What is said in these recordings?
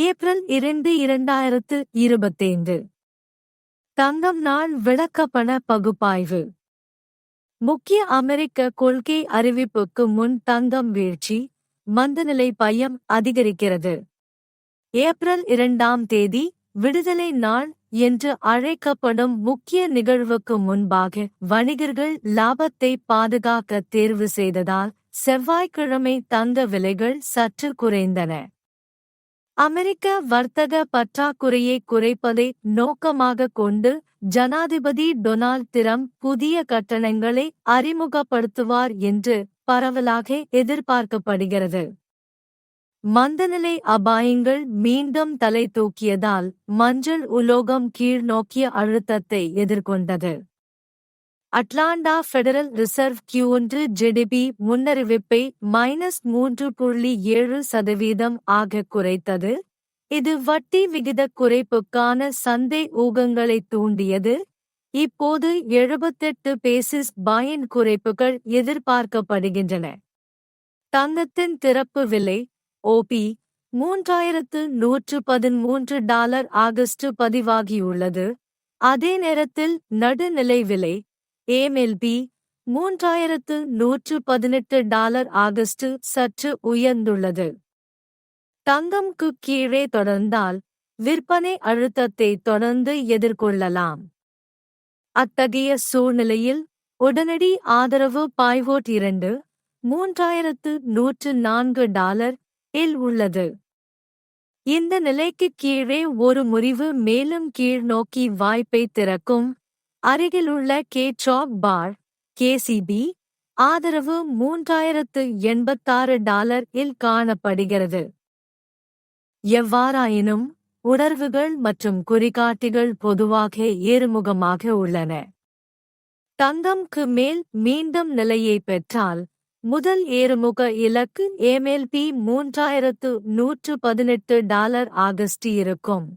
April இரண்டு இரண்டாயிரத்து இருபத்தைந்து. தங்கம் நாள் விளக்கப்பண பகுப்பாய்வு. முக்கிய அமெரிக்க கொள்கை அறிவிப்புக்கு முன் தங்கம் வீழ்ச்சி மந்தநிலை பயம் அதிகரிக்கிறது. ஏப்ரல் இரண்டாம் தேதி விடுதலை நாள் என்று அழைக்கப்படும் முக்கிய நிகழ்வுக்கு முன்பாக வணிகர்கள் லாபத்தை பாதுகாக்க தேர்வு செய்ததால் செவ்வாய்க்கிழமை தங்க விலைகள் சற்று குறைந்தன. அமெரிக்க வர்த்தக பற்றாக்குறையை குறைப்பதை நோக்கமாக கொண்டு ஜனாதிபதி டொனால்ட் டிரம்ப் புதிய கட்டணங்களை அறிமுகப்படுத்துவார் என்று பரவலாக எதிர்பார்க்கப்படுகிறது. மந்தநிலை அபாயங்கள் மீண்டும் தலை தூக்கியதால் மஞ்சள் உலோகம் கீழ்நோக்கிய அழுத்தத்தை எதிர்கொண்டது. அட்லாண்டா ஃபெடரல் ரிசர்வ் கியூன்று ஜிடிபி முன்னறிவிப்பை மைனஸ் மூன்று புள்ளி ஏழு சதவீதம் ஆக குறைத்தது. இது வட்டி விகித குறைப்புக்கான சந்தை ஊகங்களை தூண்டியது. இப்போது எழுபத்தெட்டு பேசிஸ் பாயின் குறைப்புகள் எதிர்பார்க்கப்படுகின்றன. தங்கத்தின் திறப்பு விலை ஓபி மூன்றாயிரத்து நூற்று பதிமூன்று டாலர் ஆகஸ்ட் பதிவாகியுள்ளது. அதே நேரத்தில் நடுநிலை விலை ஏமெல்பி மூன்றாயிரத்து நூற்று பதினெட்டு டாலர் ஆகஸ்ட் சற்று உயர்ந்துள்ளது. தங்கம்க்கு கீழே தொடர்ந்தால் விற்பனை அழுத்தத்தை தொடர்ந்து எதிர்கொள்ளலாம். அத்தகைய சூழ்நிலையில் உடனடி ஆதரவு பாய்வோட் இரண்டு மூன்றாயிரத்து நூற்று நான்கு டாலர் இல் உள்ளது. இந்த நிலைக்கு கீழே ஒரு முறிவு மேலும் கீழ் நோக்கி வாய்ப்பை திறக்கும் அருகிலுள்ள கே சாப் பார் கேசிபி ஆதரவு மூன்றாயிரத்து எண்பத்தாறு டாலர் இல் காணப்படுகிறது. எவ்வாறாயினும் உணர்வுகள் மற்றும் குறிகாட்டிகள் பொதுவாக ஏறுமுகமாக உள்ளன. தங்கம்க்கு மேல் மீண்டும் நிலையை பெற்றால் முதல் ஏறுமுக இலக்கு ஏமெல்பி மூன்றாயிரத்து நூற்று பதினெட்டு டாலர் ஆகஸ்ட் இருக்கும்.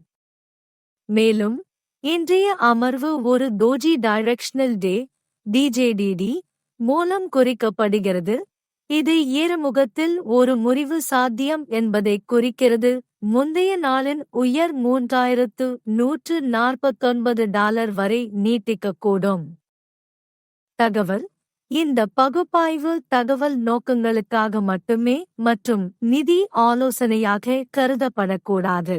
மேலும் இன்றைய அமர்வு ஒரு தோஜி டைரக்ஷனல் டே டிஜேடிடி மூலம் குறிக்கப்படுகிறது. இது ஏறுமுகத்தில் ஒரு முறிவு சாத்தியம் என்பதை குறிக்கிறது. முந்தைய நாளின் உயர் மூன்றாயிரத்து நூற்று நாற்பத்தொன்பது டாலர் வரை நீட்டிக்கக்கூடும். தகவல் இந்த பகுப்பாய்வு தகவல் நோக்கங்களுக்காக மட்டுமே மற்றும் நிதி ஆலோசனையாக கருதப்படக்கூடாது.